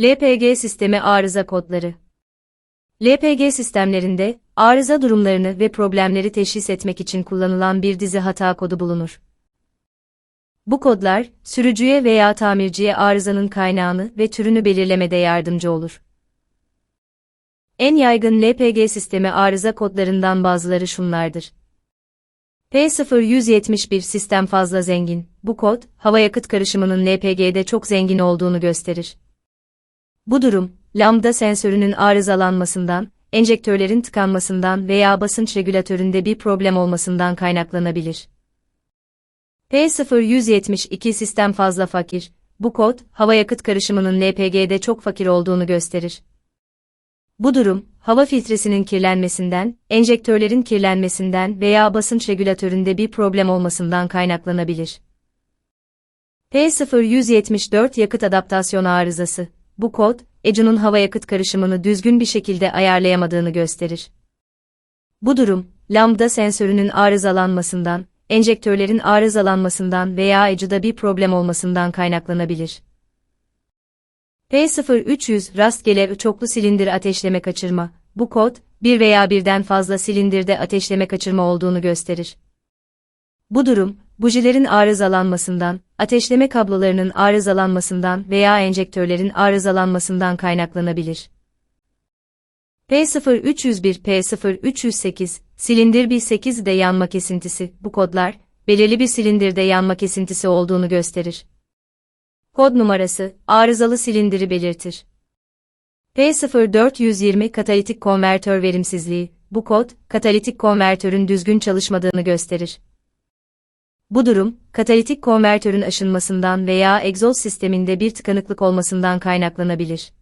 LPG sistemi arıza kodları. LPG sistemlerinde arıza durumlarını ve problemleri teşhis etmek için kullanılan bir dizi hata kodu bulunur. Bu kodlar, sürücüye veya tamirciye arızanın kaynağını ve türünü belirlemede yardımcı olur. En yaygın LPG sistemi arıza kodlarından bazıları şunlardır. P0171 sistem fazla zengin. Bu kod, hava yakıt karışımının LPG'de çok zengin olduğunu gösterir. Bu durum, lambda sensörünün arızalanmasından, enjektörlerin tıkanmasından veya basınç regülatöründe bir problem olmasından kaynaklanabilir. P0172 sistem fazla fakir. Bu kod, hava yakıt karışımının LPG'de çok fakir olduğunu gösterir. Bu durum, hava filtresinin kirlenmesinden, enjektörlerin kirlenmesinden veya basınç regülatöründe bir problem olmasından kaynaklanabilir. P0174 yakıt adaptasyon arızası. Bu kod, ECU'nun hava yakıt karışımını düzgün bir şekilde ayarlayamadığını gösterir. Bu durum, lambda sensörünün arızalanmasından, enjektörlerin arızalanmasından veya ECU'da bir problem olmasından kaynaklanabilir. P0300 rastgele çoklu silindir ateşleme kaçırma. Bu kod, bir veya birden fazla silindirde ateşleme kaçırma olduğunu gösterir. Bu durum, bujilerin arızalanmasından, ateşleme kablolarının arızalanmasından veya enjektörlerin arızalanmasından kaynaklanabilir. P0301 P0308 silindir bir 8'de yanma kesintisi. Bu kodlar, belirli bir silindirde yanma kesintisi olduğunu gösterir. Kod numarası, arızalı silindiri belirtir. P0420 katalitik konvertör verimsizliği, bu kod, katalitik konvertörün düzgün çalışmadığını gösterir. Bu durum, katalitik konvertörün aşınmasından veya egzoz sisteminde bir tıkanıklık olmasından kaynaklanabilir.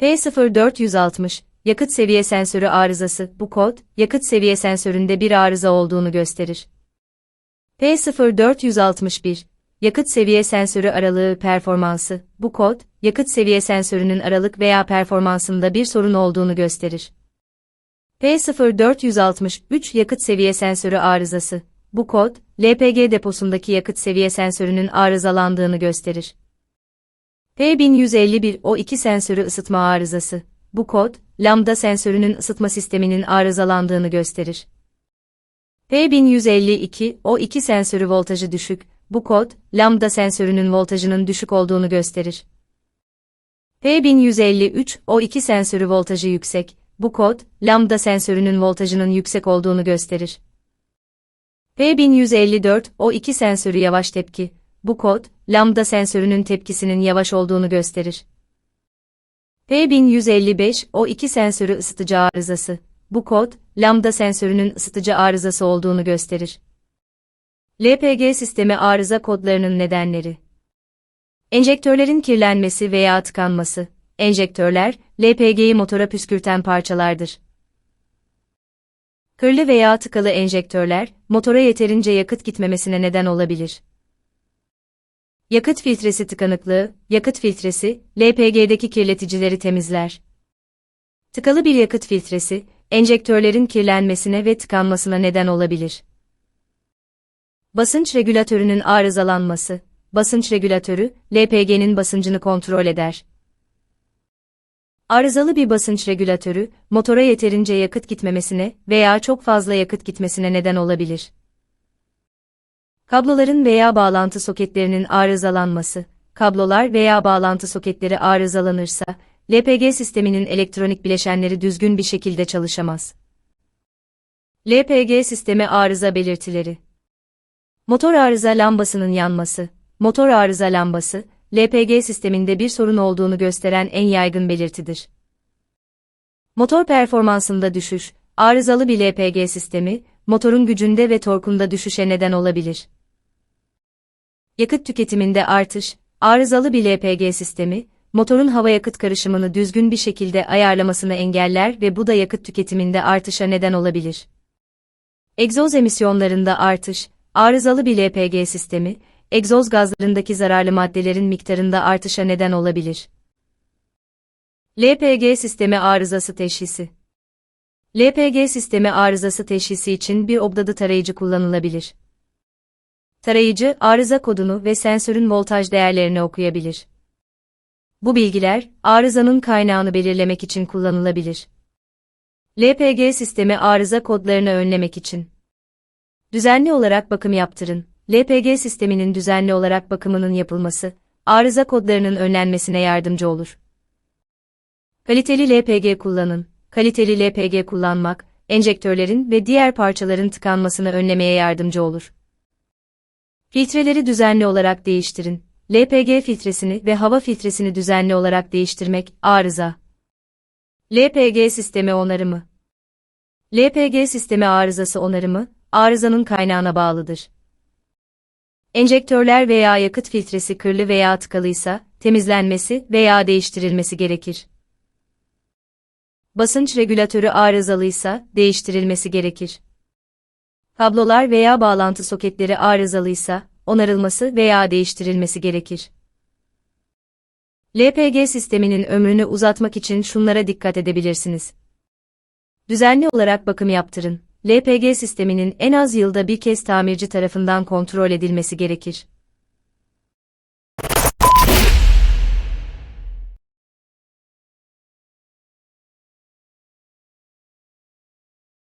P0460, yakıt seviye sensörü arızası, bu kod, yakıt seviye sensöründe bir arıza olduğunu gösterir. P0461, yakıt seviye sensörü aralığı performansı, bu kod, yakıt seviye sensörünün aralık veya performansında bir sorun olduğunu gösterir. P0463 yakıt seviye sensörü arızası, bu kod, LPG deposundaki yakıt seviye sensörünün arızalandığını gösterir. P1151 O2 sensörü ısıtma arızası, bu kod, lambda sensörünün ısıtma sisteminin arızalandığını gösterir. P1152 O2 sensörü voltajı düşük, bu kod, lambda sensörünün voltajının düşük olduğunu gösterir. P1153 O2 sensörü voltajı yüksek, bu kod, lambda sensörünün voltajının yüksek olduğunu gösterir. P1154 O2 sensörü yavaş tepki, bu kod, lambda sensörünün tepkisinin yavaş olduğunu gösterir. P1155 O2 sensörü ısıtıcı arızası, bu kod, lambda sensörünün ısıtıcı arızası olduğunu gösterir. LPG sistemi arıza kodlarının nedenleri. Enjektörlerin kirlenmesi veya tıkanması. Enjektörler, LPG'yi motora püskürten parçalardır. Kırlı veya tıkalı enjektörler, motora yeterince yakıt gitmemesine neden olabilir. Yakıt filtresi tıkanıklığı, yakıt filtresi, LPG'deki kirleticileri temizler. Tıkalı bir yakıt filtresi, enjektörlerin kirlenmesine ve tıkanmasına neden olabilir. Basınç regülatörünün arızalanması. Basınç regülatörü, LPG'nin basıncını kontrol eder. Arızalı bir basınç regülatörü, motora yeterince yakıt gitmemesine veya çok fazla yakıt gitmesine neden olabilir. Kabloların veya bağlantı soketlerinin arızalanması. Kablolar veya bağlantı soketleri arızalanırsa, LPG sisteminin elektronik bileşenleri düzgün bir şekilde çalışamaz. LPG sistemi arıza belirtileri Motor arıza lambasının yanması. Motor arıza lambası, LPG sisteminde bir sorun olduğunu gösteren en yaygın belirtidir. Motor performansında düşüş, arızalı bir LPG sistemi, motorun gücünde ve torkunda düşüşe neden olabilir. Yakıt tüketiminde artış, arızalı bir LPG sistemi, motorun hava yakıt karışımını düzgün bir şekilde ayarlamasını engeller ve bu da yakıt tüketiminde artışa neden olabilir. Egzoz emisyonlarında artış, arızalı bir LPG sistemi, egzoz gazlarındaki zararlı maddelerin miktarında artışa neden olabilir. LPG sistemi arızası teşhisi LPG sistemi arızası teşhisi için bir obdadı tarayıcı kullanılabilir. Tarayıcı, arıza kodunu ve sensörün voltaj değerlerini okuyabilir. Bu bilgiler, arızanın kaynağını belirlemek için kullanılabilir. LPG sistemi arıza kodlarını önlemek için. Düzenli olarak bakım yaptırın. LPG sisteminin düzenli olarak bakımının yapılması, arıza kodlarının önlenmesine yardımcı olur. Kaliteli LPG kullanın. Kaliteli LPG kullanmak, enjektörlerin ve diğer parçaların tıkanmasını önlemeye yardımcı olur. Filtreleri düzenli olarak değiştirin. LPG filtresini ve hava filtresini düzenli olarak değiştirmek, arıza. LPG sistemi onarımı. LPG sistemi arızası onarımı, arızanın kaynağına bağlıdır. Enjektörler veya yakıt filtresi kırlı veya tıkalıysa, temizlenmesi veya değiştirilmesi gerekir. Basınç regülatörü arızalıysa, değiştirilmesi gerekir. Kablolar veya bağlantı soketleri arızalıysa, onarılması veya değiştirilmesi gerekir. LPG sisteminin ömrünü uzatmak için şunlara dikkat edebilirsiniz. Düzenli olarak bakım yaptırın. LPG sisteminin en az yılda bir kez tamirci tarafından kontrol edilmesi gerekir.